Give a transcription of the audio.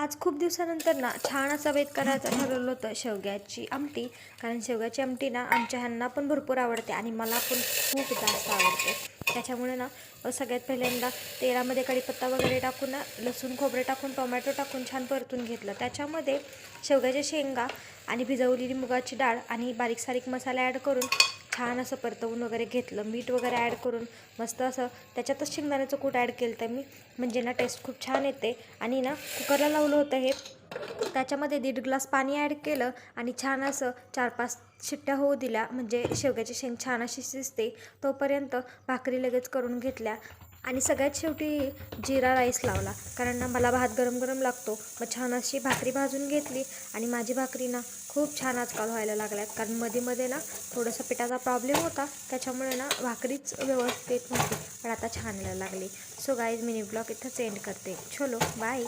आज खूप दिवसानंतर ना छान असा बेत करायचं ठरवलं होतं शेवग्याची आमटी. कारण शेवग्याची आमटी ना आमच्या ह्यांना पण भरपूर आवडते आणि मला पण खूप जास्त आवडते. त्याच्यामुळे ना सगळ्यात पहिल्यांदा तेलामध्ये कढीपत्ता वगैरे टाकून ना लसूण खोबरे टाकून टोमॅटो टाकून छान परतून घेतलं. त्याच्यामध्ये शेवग्याच्या शेंगा आणि भिजवलेली मुगाची डाळ आणि बारीक सारीक मसाला ॲड करून छान असं परतवून वगैरे घेतलं. मीठ वगैरे ॲड करून मस्त असं त्याच्यातच शेंगदाण्याचं कूट ॲड केलं तर मी. म्हणजे ना टेस्ट खूप छान येते. आणि ना कुकरला लावलं होतं हे. त्याच्यामध्ये दीड ग्लास पाणी ॲड केलं आणि छान असं चार पाच शिट्ट्या होऊ दिल्या. म्हणजे शेवग्याची शेंग छान अशी शिजते. तोपर्यंत भाकरी लगेच करून घेतल्या. आणि सगळ्यात शेवटी जिरा राईस लावला. कारण ना मला भात गरम गरम लागतो. मग छान अशी भाकरी भाजून घेतली आणि माझी भाकरी ना खूप छान आजकाल व्हायला लागल्यात. कारण मध्ये मध्ये ना थोडासा पिठाचा प्रॉब्लेम होता. त्याच्यामुळे ना भाकरीच व्यवस्थित नव्हती. पण आता छान यायला लागली. सो गाईज मिनी ब्लॉग इथंच एंड करते. चलो बाय